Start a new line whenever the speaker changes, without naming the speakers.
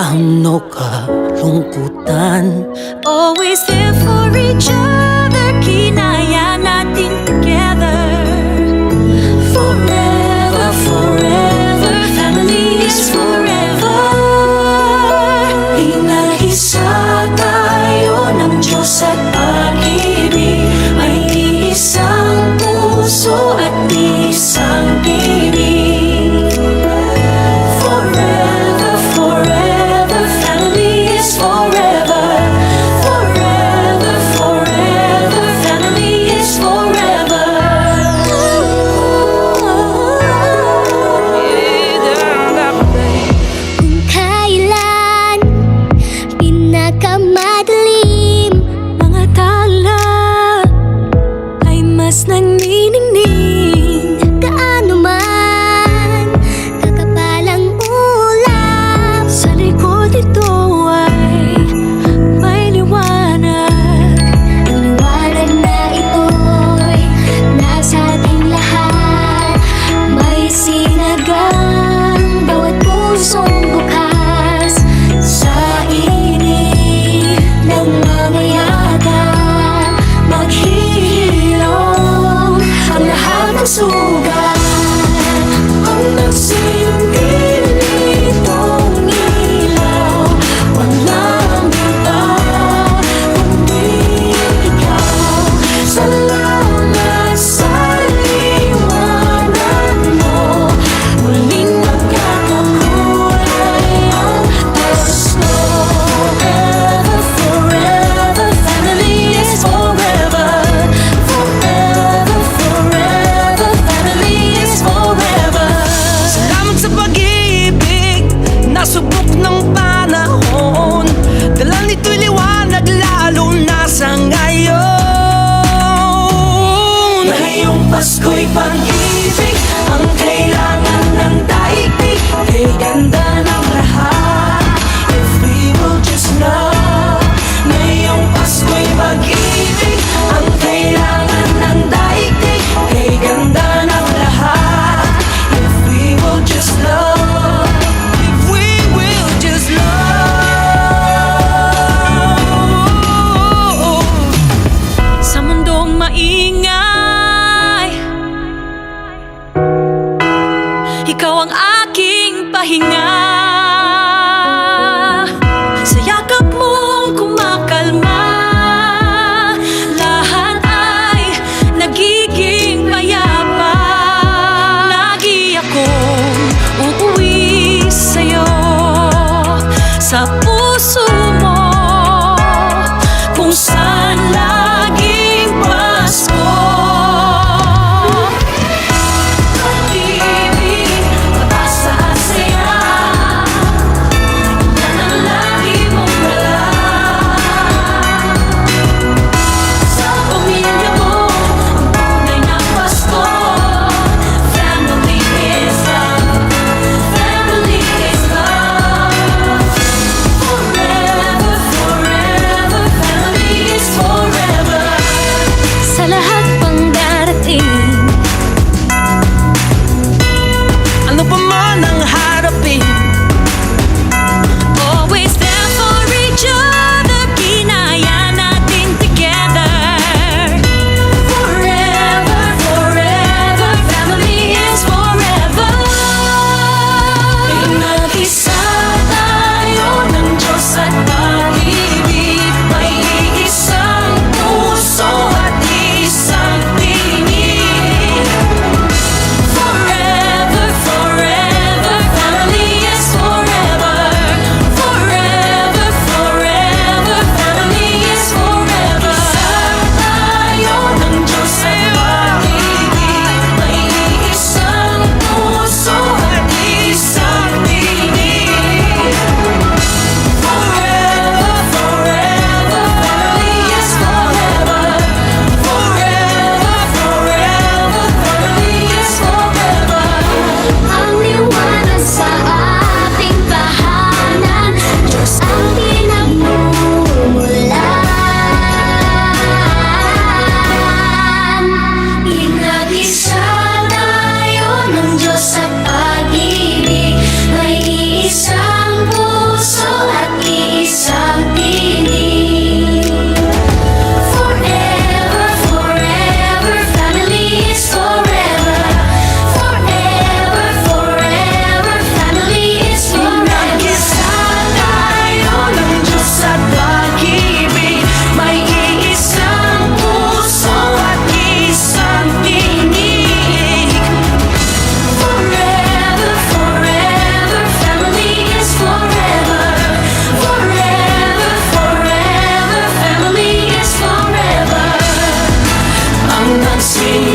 kahit paano kalungkutan Always there for each other
come on.
Nasubok ng panahon. Dala nito'y liwanag lalo na sa ngayon. Ngayong Pasko'y pag-ibig Ang kailangan ng daigdig. Kay ganda aking pahinga. see